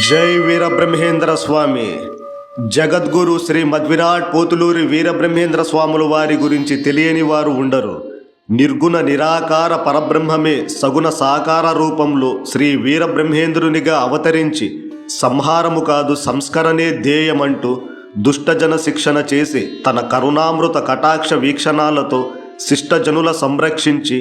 జై వీరబ్రహ్మేంద్ర స్వామి. జగద్గురు శ్రీ మద్విరాట్ పోతులూరి వీరబ్రహ్మేంద్ర స్వాముల వారి గురించి తెలియని వారు ఉండరు. నిర్గుణ నిరాకార పరబ్రహ్మమే సగుణ సాకార రూపంలో శ్రీ వీరబ్రహ్మేంద్రునిగా అవతరించి సంహారము కాదు సంస్కరణే ధ్యేయమంటూ దుష్టజన శిక్షణ చేసి తన కరుణామృత కటాక్ష వీక్షణాలతో శిష్టజనుల సంరక్షించి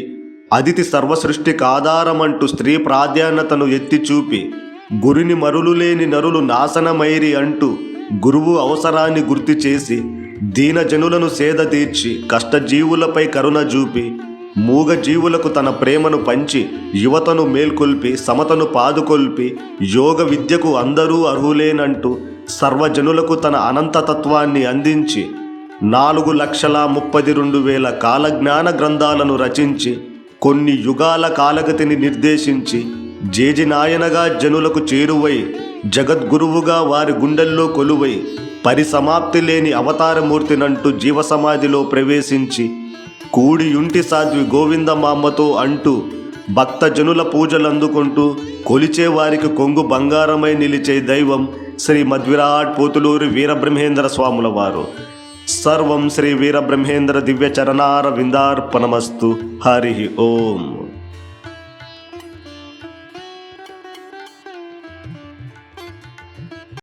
అదితి సర్వసృష్టికి ఆధారమంటూ స్త్రీ ప్రాధాన్యతను ఎత్తి చూపి గురిని మరులు లేని నరులు నాశనమైరి అంటూ గురువు అవసరాన్ని గుర్తు చేసి దీనజనులను సేద తీర్చి కష్టజీవులపై కరుణ చూపి మూగ జీవులకు తన ప్రేమను పంచి యువతను మేల్కొల్పి సమతను పాదుకొల్పి యోగ విద్యకు అందరూ అర్హులేనంటూ సర్వజనులకు తన అనంతతత్వాన్ని అందించి నాలుగు లక్షల ముప్పది రెండు వేల కాలజ్ఞాన గ్రంథాలను రచించి కొన్ని యుగాల కాలగతిని నిర్దేశించి జేజినాయనగా జనులకు చేరువై జగద్గురువుగా వారి గుండెల్లో కొలువై పరిసమాప్తి లేని అవతారమూర్తినంటూ జీవసమాధిలో ప్రవేశించి కూడియుంటి సాధ్వి గోవిందమామ్మతో అంటూ భక్తజనుల పూజలందుకుంటూ కొలిచే వారికి కొంగు బంగారమై నిలిచే దైవం శ్రీ మధ్విరాట్ పోతులూరి వీరబ్రహ్మేంద్ర స్వాముల వారు సర్వం శ్రీ వీరబ్రహ్మేంద్ర దివ్య చరణార విందార్పణమస్తు. హరి ఓం.